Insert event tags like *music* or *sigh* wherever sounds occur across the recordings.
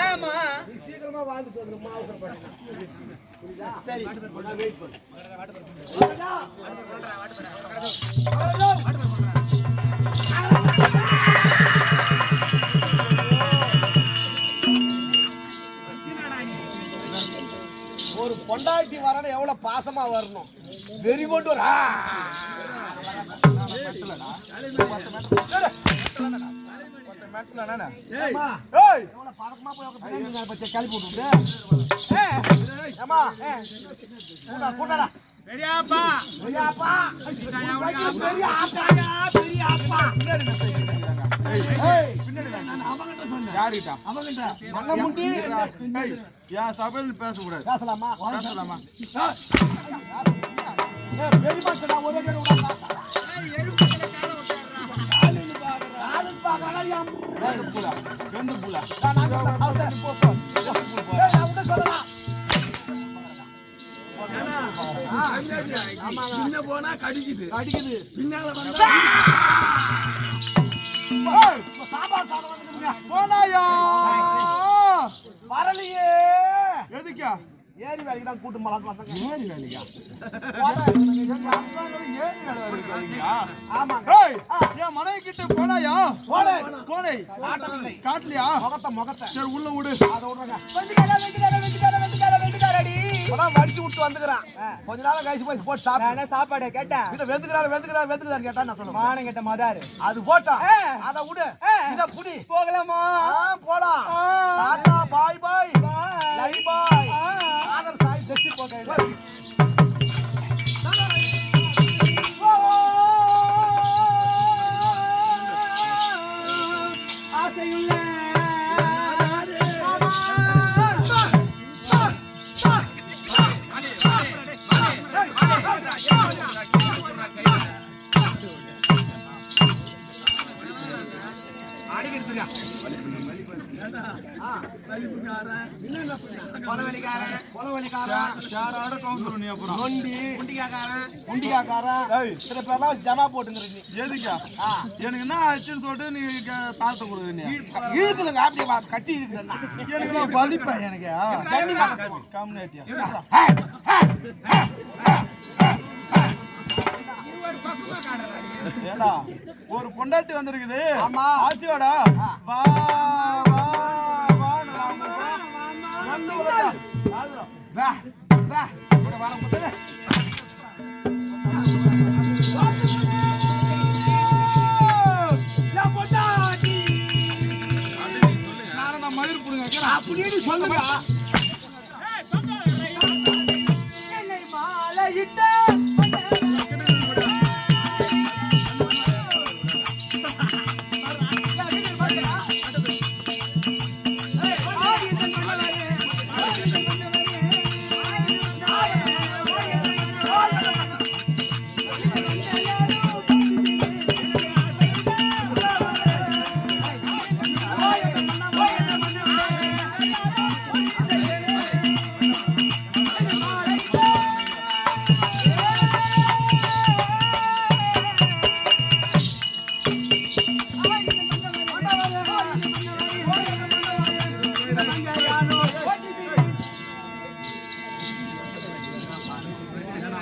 ஏமா சீக்கிரமா ஒரு பொண்டாட்டி வரணும் எவ்வளவு பாசமா வரணும். வெறி கொண்டு வர கூட்டா கூட்டாடா பெரியாப்பா பெரியாப்பா பேசக்கூடாது பேசலாமா பேசலாமா பெரிய ஒரே பேர் ஆமாங்க சின்ன போனா கடிக்குது அடிக்குது பின்னால வந்தா சாம்பார் சாதம். போனாயா வரலையே எதுக்கா ஏரி வேலைக்கு தான் கூட்டு மலாஸ் வந்தாங்க ஏறி வேலையா? போடா. ஏறி வேலை இருக்கா ஆமாங்க. ஏய் என் மனைவி கிட்ட போனாயா? போனே. போனை காட்டவில்லை. காட்டலையா? முகத்தை முகத்தை. சரி உள்ள விடு. அதை விடுறேங்க. இப்பதான் வடிச்சு விட்டு வந்துக்கிறான். கொஞ்ச நாள் கழிச்சு போய் போட்டு சாப்பிட்டு நான் சாப்பாடு கேட்டேன்? இத வெந்துக்கிறாரு வெந்துக்கிறாரு வெந்துக்கிறாரு கேட்டா நான் சொல்லுவேன். மானம் கேட்ட மதாரு. அது போட்டா ஆ. அத விடு. இத புடி. போகலாமா? போலாம். What? சில பேர்லாம் ஜமா போட்டுங்கிறது நீ எதுக்கா எனக்கு என்ன ஆச்சுன்னு சொல்லிட்டு நீ க- பாத்து கொடுக்குற நீ இருக்குதுங்க அப்படியே வா, கட்டி இருக்குதுன்னா எனக்கு வலிப்பேன் எனக்கு ஏடா ஒரு பொண்டாட்டி வந்திருக்குது ஆமா. ஆசியோடா வா வா கூப்பிடுறேன். வந்து. வா வா. கூட வர முதல்ல நானும் நான் மயிர் புடுங்க அப்படின்னு சொல்லுங்க.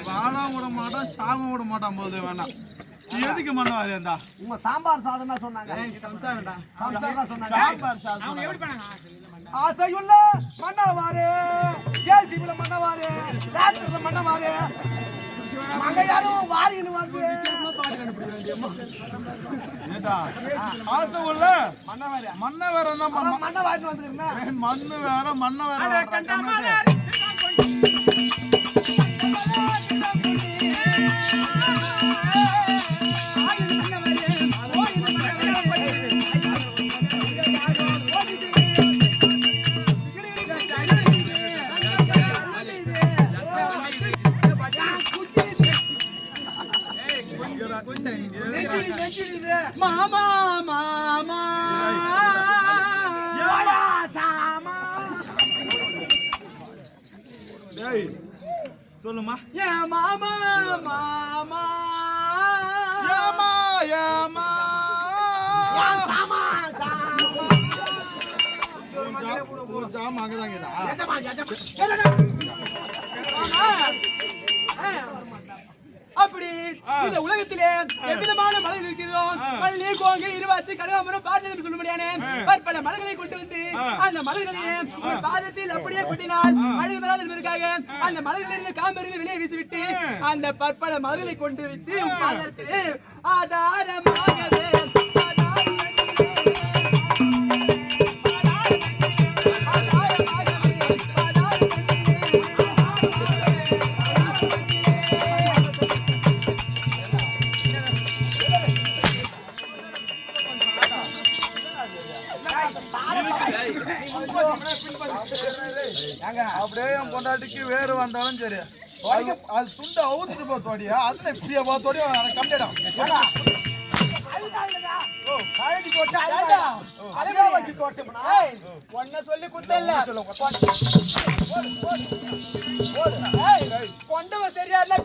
வாழாம விட மாட்டான் சாம விட மாட்டான் போது வேணாம் நீ எதுக்கு மண்ண வாரியந்தா உங்க சாம்பார் சாதம் தான். சொன்னாங்க சம்சார் தான் சொன்னாங்க. சாம்பார் சாதம் ஆசையுள்ள மன்னவாரு ஜேசிபில மன்னவாரு டாக்டர்ல மன்னவாரு மங்கையாரும் வாரின்னு மண்ண வேற. மண்ணு வேற மண்ண வேற சொல்லுமா? ஏ மாமா மாமா ஏமா ஏமா ஜாம் அங்கதான் இருக்குதா? அப்படி. இந்த உலகத்திலே எவ்விதமான மலைகள் இருக்கிறதோ. மலை கோங்கு இருவாச்சு கனகாமரம் பாரதம் சொல்ல முடியானே. பற்பல மலைகளை கொண்டு வந்து. அந்த மலைகளையே உன் பாதத்தில் அப்படியே கொட்டினால் மழை வராது என்பதற்காக அந்த மலைகளில் இருந்து காம்பெறிந்து வெளியே வீசிவிட்டு. அந்த பற்பல மலைகளை கொண்டு விட்டு பாதத்திலே ஆதாரமாகவே ஆதாரமாகவே, அப்படியே என் பொண்டாட்டிக்கு வேறு வந்தாலும் சரி. அது துண்டை அவுத்துட்டு போ தோடியா அதுல இப்படியே போ தோடி எனக்கு கம்மியிடம் உன்னை சொல்லி குத்தல்ல ஏய், கொண்டவன் சரியா இருந்தா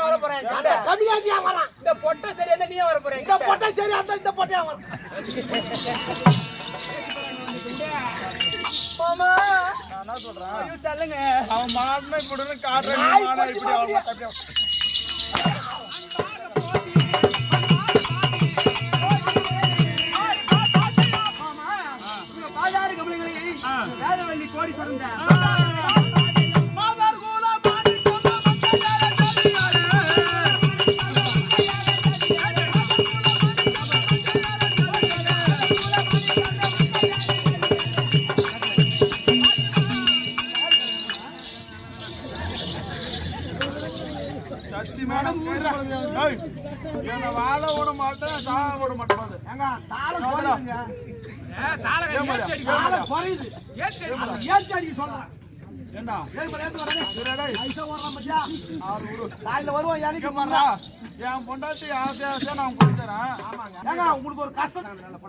வர போறேன். கம்மியாச்சியா வரான் இந்த பொட்டை சரியா இருந்தா நீயே வர போறேன். இந்த பொட்டை சரி அந்த இந்த பொட்டையா சொல்லுங்க அவன் மாடனை இப்படின்னு காட்டுறேன் இப்படி அவன் மாட்டியா? அப்படியே மாட்டேன் பாரு. ஏங்க குறையுதுங்க ஏமாடா, தாளம் குறையுது. ஏத்தி அடிக்க சொல்றேன் ஏண்டா ஏய் மலை ஏத்து சரி, டேய். ஐசா வர்றான் மத்தியா ஆறு விடு. காலையில வருவோம் என் பொண்டாட்டி ஆசை நான் கொடுத்துறேன் ஏங்க உங்களுக்கு ஒரு கஷ்டம்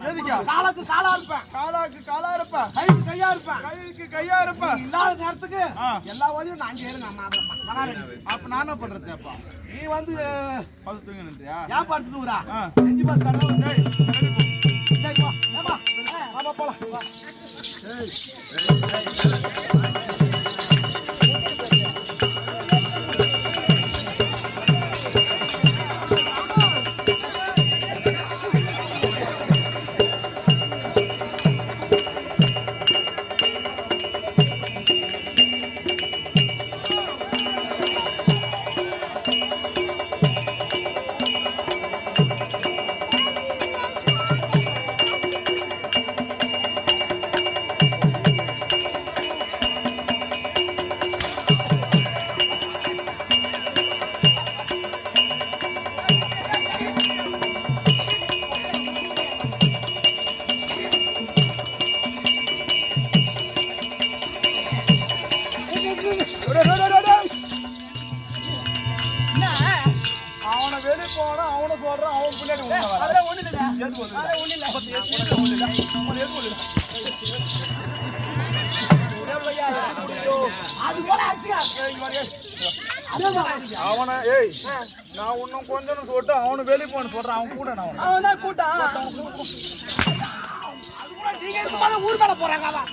எதுக்கா காலுக்கு காலா இருப்பேன் காலாக்கு காலா இருப்ப கைக்கு கையா இருப்பேன் கைக்கு கையா இருப்ப நீ இல்லாத நேரத்துக்கு. எல்லா உதவியும் நான் இருங்க அம்மா மனாரடி அப்ப நான் என்ன பண்றது அப்பா நீ வந்து தூங்க நின்றியா ஏன் படுத்துக்கிறா ஆ. செஞ்சு பஸ். சரி வா ஏமா ஆமா போலாம் வா. அவனை அவனை ஏய் நான் இன்னும் கொஞ்சம் சொல்லிட்டு அவனு வெளிய போன்னு சொல்றான் அவன் கூட அவன் தான் கூட்டம் அது கூட நீங்க ஊர் மேல போறாங்க அவன்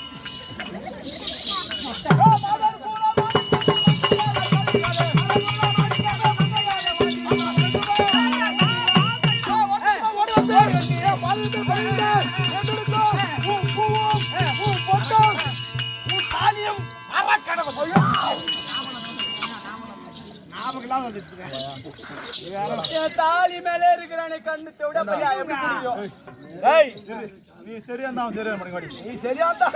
என் தாலி மேல இருக்கிறானே கண்ணு தெவிட பையா எப்படி புரியும் ஏய். நீ சரியா இருந்தா அவன் சரியா மணிக்கு நீ சரியா இருந்தா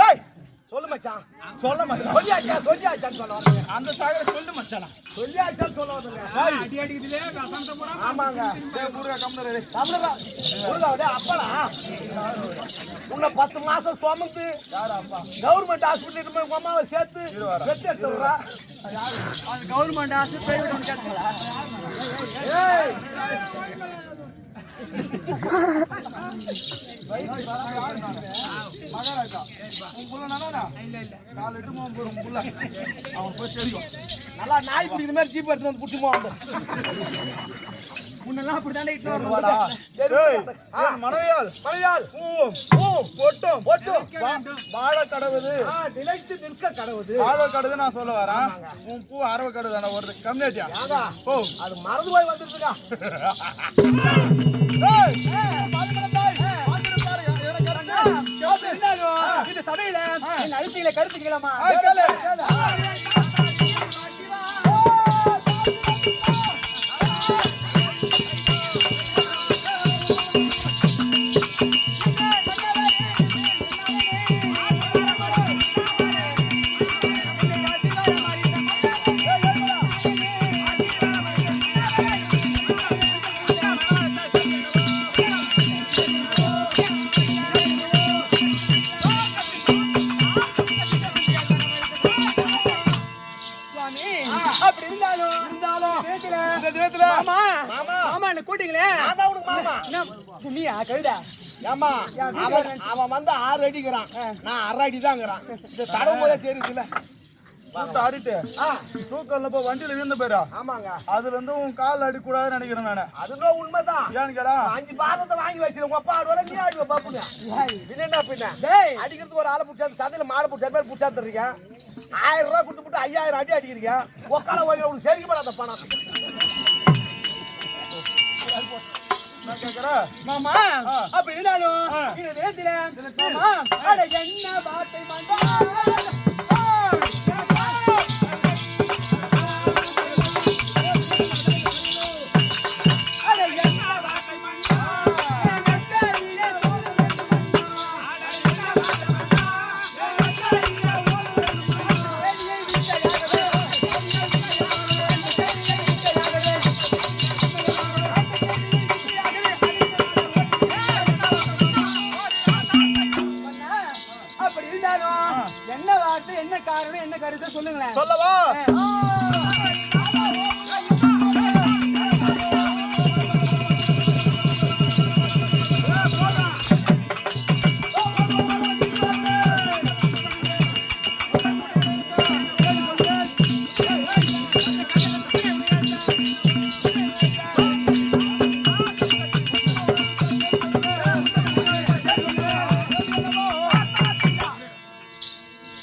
சொல்லு மச்சான். சொல்ல மாட்டேன் சொல்லியாச்சா சொல்லியாச்சான்னு சொல்ல அந்த சாகர சொல்லு மச்சானா. சொல்லியாச்சான்னு சொல்ல ஏய் அடி அடிக்குதுலே கசந்த கூட ஆமாங்க. டேய் முருகா கம்னரே தமிழரா முருகாவுடைய அப்பளா உன்னை பத்து மாசம் சுமந்து கவர்மெண்ட் ஹாஸ்பிட்டல் போய் அம்மாவை சேர்த்து? வெத்தி எடுத்துறா அது கவர்மெண்ட் ஆசை பிரைவேட் கேட்டுங்களா? ஏய். மகாராஜா. உன் புள்ள நானா இல்ல இல்ல நாலு எட்டு மூணு போடும் புள்ள அவன் போய் தெரியும். நல்லா நாய் பிடிக்கிற மாதிரி ஜீப் எடுத்து வந்து புடிச்சுமா வந்து முன்னெல்லாம் அப்படிதானே இட்டு வாடா. வரணும் சரி மனைவியால். மலையாள் பூவும் பூ பொட்டும். பொட்டும். வாழ கடவுது. ஆ, நிலைத்து நிற்க கடவுது. ஆர்வ நான் சொல்ல வரேன். உன் பூ அரவ கடுது தானே வருது கம்யூனிட்டியா? ஓ அது மறந்து போய் வந்துருக்கா *laughs* ஏய், பாத்துக்கிறேன் என் அரிசிகளை கருத்துக்கலாமா சொன்னியா கழுதா? ஏமா அவன் அவன் வந்து ஆறு அடிக்கிறான். நான் அரை அடி தாங்கிறான் இந்த தடவும் போதே தெரியுதுல்ல ஆடிட்டு ஆ. தூக்கம்ல போய் வண்டியில விழுந்து போயிடா ஆமாங்க. அதுல இருந்து உன் கால் அடிக்கூடாதுன்னு நினைக்கிறேன் நானு. அதுதான் உண்மைதான். ஏன்னு கேடா? அஞ்சு பாதத்தை வாங்கி வச்சிரு உங்க அப்பா ஆடுவார நீ ஆடுவ பாப்புங்க. பின்ன பின்ன? டேய். அடிக்கிறதுக்கு ஒரு ஆளை பிடிச்சா சதையில மாடை பிடிச்சா மாதிரி பிடிச்சா தர்றீங்க ஆயிரம் ரூபாய் கொடுத்து போட்டு ஐயாயிரம் அடி அடிக்கிறீங்க உக்கால போய் உங்களுக்கு சரிக்கப்படாத பணம். மாமா. அப்படி இருந்தாலும் என்ன வார்த்தை மண்டா